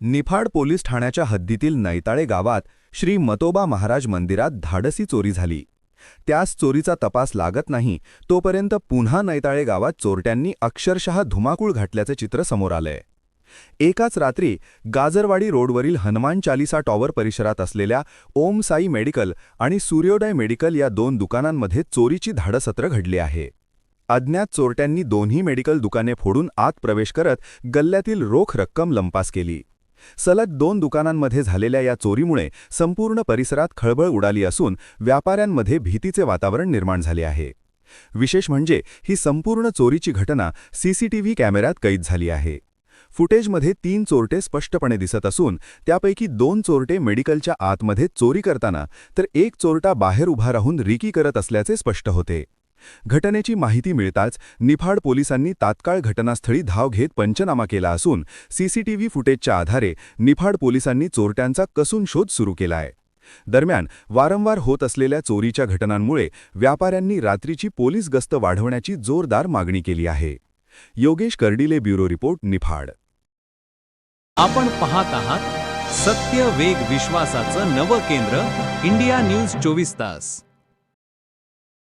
Niphad police ठाण्याच्या हद्दीतील नैताळे गावात श्री मतोबा महाराज मंदिरात धाडसी चोरी झाली. त्यास चोरीचा तपास लागत नाही तोपर्यंत पुन्हा नैताळे गावात चोरट्यांनी अक्षरशः धुमाकूळ घातल्याचे चित्र समोर आलंय. एकाच रात्री गाजरवाडी रोडवरील हनुमान चालिसा टॉवर परिसरात असलेल्या ओम साई मेडिकल आणि सूर्योदय मेडिकल या दोन दुकानांमध्ये चोरीची धाडसत्र घडली आहे. अज्ञात चोरट्यांनी दोन्ही मेडिकल दुकाने फोडून आत प्रवेश करत गल्ल्यातील रोख रक्कम लंपास केली. सलग दोन दुकानांमध्ये झालेल्या या चोरीमुळे संपूर्ण परिसरात खळबळ उडाली असून व्यापाऱ्यांमध्ये भीतीचे वातावरण निर्माण झाले आहे. विशेष म्हणजे ही संपूर्ण चोरीची घटना सीसीटीव्ही कॅमेऱ्यात कैद झाली आहे. फुटेजमध्ये तीन चोरटे स्पष्टपणे दिसत असून त्यापैकी दोन चोरटे मेडिकलच्या आतमध्ये चोरी करताना तर एक चोरटा बाहेर उभा राहून रिकी करत असल्याचे स्पष्ट होते. घटनेची माहिती मिळताच निफाड पोलिसांनी तात्काळ घटनास्थळी धाव घेत पंचनामा केला असून सीसीटीव्ही फुटेजच्या आधारे निफाड पोलिसांनी चोरट्यांचा कसून शोध सुरू केला आहे दरम्यान वारंवार होत असलेल्या चोरीच्या घटनांमुळे व्यापाऱ्यांनी रात्रीची पोलीस गस्त वाढवण्याची जोरदार मागणी केली आहे. Yogesh Kardile bureau report Niphad. आपण पाहत आहात सत्य वेग विश्वासाचं नवं केंद्र इंडिया न्यूज चोवीस तास.